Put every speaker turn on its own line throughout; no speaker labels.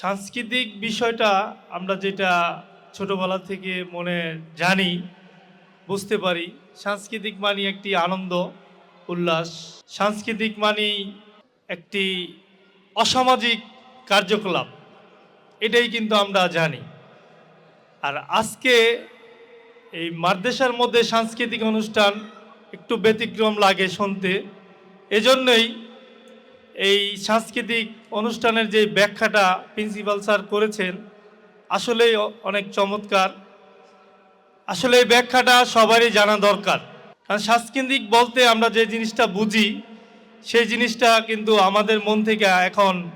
সাংস্কৃতিক বিষয়টা আমরা যেটা ছোটবেলা থেকে মনে জানি, বুঝতে পারি, সাংস্কৃতিক মানে একটি আনন্দ, উল্লাস। সাংস্কৃতিক মানে একটি অসামাজিক কার্যকলাপ, এটাই কিন্তু আমরা জানি। আর আজকে এই মাদ্রাসার মধ্যে সাংস্কৃতিক অনুষ্ঠান একটু ব্যতিক্রম লাগে শুনতে, এজন্যই এই সাংস্কৃতিক অনুষ্ঠানের যে ব্যাখ্যাটা প্রিন্সিপাল স্যার করেছেন, আসলেই অনেক চমৎকার। আসলে এই ব্যাখ্যাটা সবারই জানা দরকার। কারণ সাংস্কৃতিক বলতে আমরা যে জিনিসটা বুঝি, সেই জিনিসটা কিন্তু আমাদের মন থেকে এখন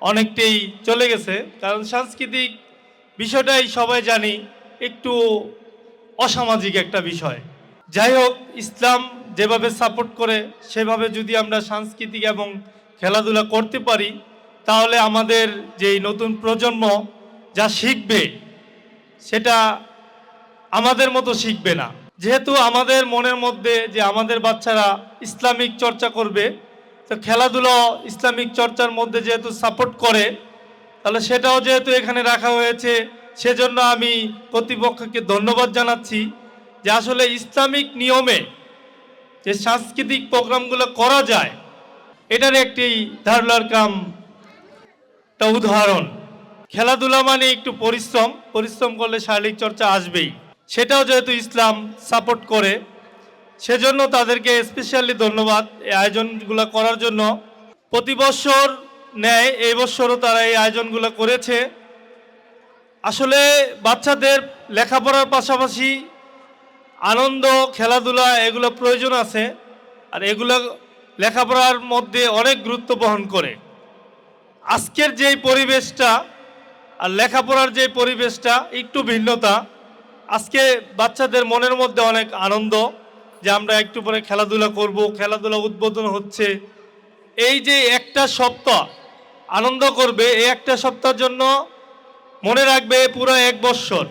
অনেকটাই চলে গেছে। কারণ সাংস্কৃতিক বিষয়টাই সবাই জানি একটু অসামাজিক একটা বিষয়। যাই হোক, ইসলাম যেভাবে সাপোর্ট করে, সেভাবে যদি আমরা সাংস্কৃতিক এবং খেলাধুলা করতে পারি, তাহলে আমাদের যে নতুন প্রজন্ম যা শিখবে, সেটা আমাদের মতো শিখবে না। যেহেতু আমাদের মনের মধ্যে যে আমাদের বাচ্চারা ইসলামিক চর্চা করবে, তো খেলাধুলো ইসলামিক চর্চার মধ্যে যেহেতু সাপোর্ট করে, তাহলে সেটাও যেহেতু এখানে রাখা হয়েছে, সেজন্য আমি কর্তৃপক্ষকে ধন্যবাদ জানাচ্ছি যে আসলে ইসলামিক নিয়মে যে সাংস্কৃতিক প্রোগ্রামগুলো করা যায় এটার একটি ধারলার কাম, একটা উদাহরণ। খেলাধুলা মানে একটু পরিশ্রম পরিশ্রম করলে শারীরিক চর্চা আসবেই। সেটাও যেহেতু ইসলাম সাপোর্ট করে, সেজন্য তাদেরকে স্পেশালি ধন্যবাদ এই আয়োজনগুলো করার জন্য। প্রতি বছর নেয়, এই বছরও তারা এই আয়োজনগুলো করেছে। আসলে বাচ্চাদের লেখাপড়ার পাশাপাশি আনন্দ, খেলাধুলা, এগুলো প্রয়োজন আছে। আর এগুলো লেখাপড়ার মধ্যে অনেক গুরুত্ব বহন করে। আজকের যেই পরিবেশটা আর লেখাপড়ার যে পরিবেশটা একটু ভিন্নতা, আজকে বাচ্চাদের মনের মধ্যে অনেক আনন্দ যে আমরা একটু পরে খেলাধুলা করব, খেলাধুলা উদ্বোধন হচ্ছে। এই যে একটা সপ্তাহ আনন্দ করবে, এই একটা সপ্তাহের জন্য মনে রাখবে পুরো এক বৎসর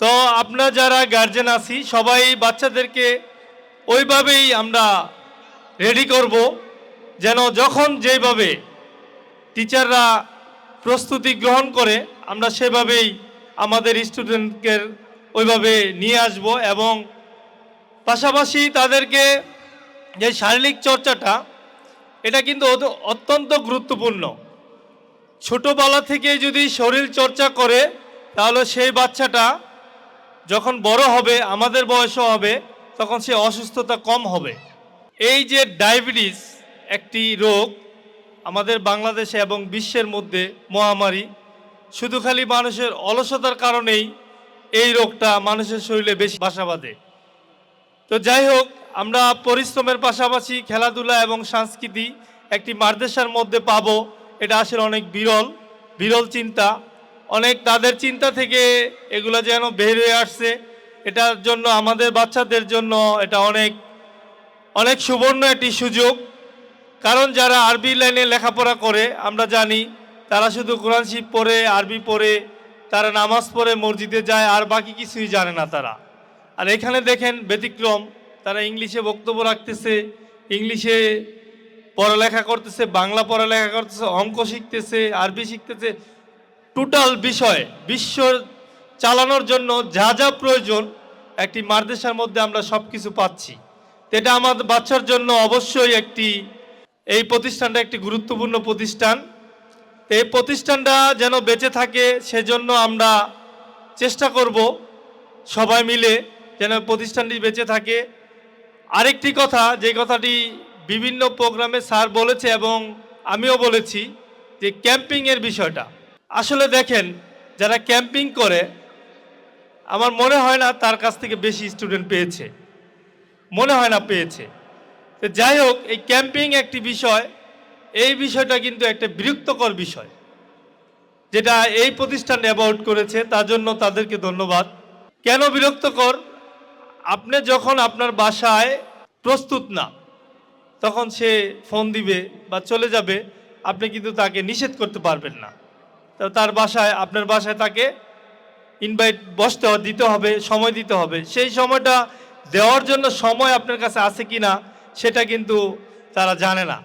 তো আপনারা যারা গার্জেন আছি, সবাই বাচ্চাদেরকে ওইভাবেই আমরা রেডি করব, যেন যখন যেভাবে টিচাররা প্রস্তুতি গ্রহণ করে, আমরা সেভাবেই আমাদের স্টুডেন্টকে ওইভাবে নিয়ে আসব এবং পাশাপাশি তাদেরকে যে শারীরিক চর্চাটা, এটা কিন্তু অত্যন্ত গুরুত্বপূর্ণ। ছোটোবেলা থেকে যদি শরীর চর্চা করে, তাহলে সেই বাচ্চাটা যখন বড় হবে, আমাদের বয়সও হবে, তখন সে অসুস্থতা কম হবে। এই যে ডায়াবেটিস একটি রোগ আমাদের বাংলাদেশে এবং বিশ্বের মধ্যে মহামারী, শুধু খালি মানুষের অলসতার কারণেই এই রোগটা মানুষের শরীরে বেশি বাসা বাঁধে। তো যাই হোক, আমরা পরিশ্রমের পাশাপাশি খেলাধুলা এবং সংস্কৃতি একটি মার্দেশার মধ্যে পাব, এটা আসলে অনেক বিরল বিরল চিন্তা। অনেক তাদের চিন্তা থেকে এগুলো যেন বের হয়ে আসছে, এটার জন্য আমাদের বাচ্চাদের জন্য এটা অনেক অনেক সুবর্ণ একটি সুযোগ। কারণ যারা আরবি লাইনে লেখাপড়া করে, আমরা জানি তারা শুধু কোরআন শিব পড়ে, আরবি পড়ে, তারা নামাজ পড়ে, মসজিদে যায়, আর বাকি কিছুই জানে না তারা। আর এখানে দেখেন ব্যতিক্রম, তারা ইংলিশে বক্তব্য রাখতেছে, ইংলিশে পড়ালেখা করতেছে, বাংলা পড়ালেখা করতেছে, অঙ্ক শিখতেছে, আরবি শিখতেছে। টোটাল বিষয়, বিশ্ব চালানোর জন্য যা যা প্রয়োজন, একটি মার্দেশার মধ্যে আমরা সব কিছু পাচ্ছি। এটা আমাদের বাচ্চার জন্য অবশ্যই একটি, এই প্রতিষ্ঠানটা একটি গুরুত্বপূর্ণ প্রতিষ্ঠান। এই প্রতিষ্ঠানটা যেন বেঁচে থাকে, সেজন্য আমরা চেষ্টা করব সবাই মিলে যেন প্রতিষ্ঠানটি বেঁচে থাকে। আরেকটি কথা, যে কথাটি বিভিন্ন প্রোগ্রামে স্যার বলেছে এবং আমিও বলেছি, যে ক্যাম্পিংয়ের বিষয়টা। আসলে দেখেন, যারা ক্যাম্পিং করে, আমার মনে হয় না তার কাছ থেকে বেশি স্টুডেন্ট পেয়েছে। মনে হয় না পেয়েছে। তো যাই হোক, এই ক্যাম্পিং একটি বিষয়, এই বিষয়টা কিন্তু একটা বিরক্তকর বিষয়, যেটা এই প্রতিষ্ঠান অ্যাবাউট করেছে, তার জন্য তাদেরকে ধন্যবাদ। কেন বিরক্তকর? আপনি যখন আপনার বাসায় প্রস্তুত না, তখন সে ফোন দিবে বা চলে যাবে, আপনি কিন্তু তাকে নিষেধ করতে পারবেন না। তার বাসায়, আপনার বাসায় তাকে ইনভাইট বসতে দিতে হবে, সময় দিতে হবে। সেই সময়টা দেওয়ার জন্য সময় আপনার কাছে আছে কি না, সেটা কিন্তু তারা জানে না।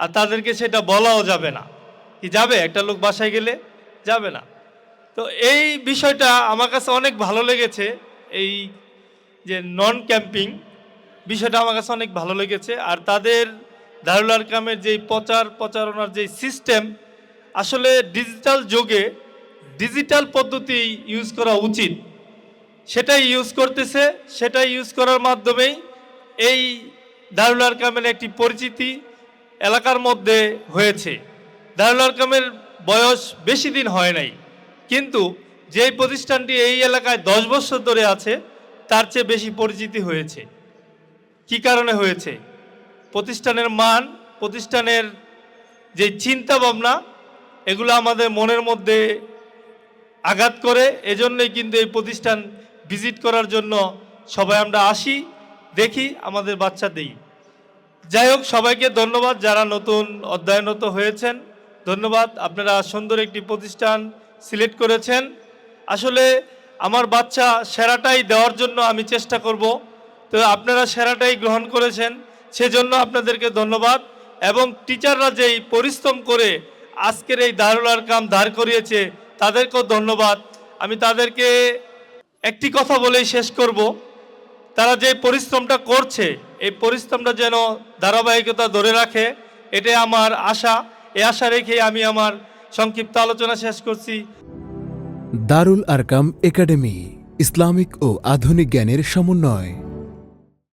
আর তাদেরকে সেটা বলাও যাবে না। কি যাবে? একটা লোক বাসায় গেলে যাবে না। তো এই বিষয়টা আমার কাছে অনেক ভালো লেগেছে, এই যে নন ক্যাম্পিং বিষয়টা আমার কাছে অনেক ভালো লেগেছে। আর তাদের দারুল আরকামের যেই প্রচার প্রচারণার যেই সিস্টেম আসলে ডিজিটাল যুগে ডিজিটাল পদ্ধতি ইউজ করা উচিত। সেটাই ইউজ করতেছে, সেটাই ইউজ করার মাধ্যমেই এই দারুল আরকামের একটি পরিচিতি এলাকার মধ্যে হয়েছে। দারুল আরকামের বয়স বেশি দিন হয় নাই, কিন্তু যেই প্রতিষ্ঠানটি এই এলাকায় দশ বছর ধরে আছে, তার চেয়ে বেশি পরিচিতি হয়েছে। কি কারণে হয়েছে? প্রতিষ্ঠানের মান, প্রতিষ্ঠানের যে চিন্তা ভাবনা এগুলো আমাদের মনের মধ্যে আঘাত করে, এজন্যই কিন্তু এই প্রতিষ্ঠান ভিজিট করার জন্য সবাই আমরা আসি, দেখি, আমাদের বাচ্চা দেই। যাই হোক, সবাইকে ধন্যবাদ যারা নতুন অধ্যয়নত হয়েছেন। ধন্যবাদ, আপনারা সুন্দর একটি প্রতিষ্ঠান সিলেক্ট করেছেন। আসলে আমার বাচ্চা সেরাটাই দেওয়ার জন্য আমি চেষ্টা করব। তো আপনারা সেরাটাই গ্রহণ করেছেন, সেজন্য আপনাদেরকে ধন্যবাদ। এবং টিচাররা যেই পরিশ্রম করে আজকের এই দারুল কাম দাঁড় করিয়েছে, তাদেরকেও ধন্যবাদ। আমি তাদেরকে একটি কথা বলেই শেষ করব। তারা যে পরিশ্রমটা করছে, এই পরিশ্রমটা যেন ধারাবাহিকতা ধরে রাখে, এটাই আমার আশা। এ আশা রেখে আমি আমার সংক্ষিপ্ত আলোচনা শেষ করছি।
দারুল আরকাম একাডেমি, ইসলামিক ও আধুনিক জ্ঞানের সমন্বয়।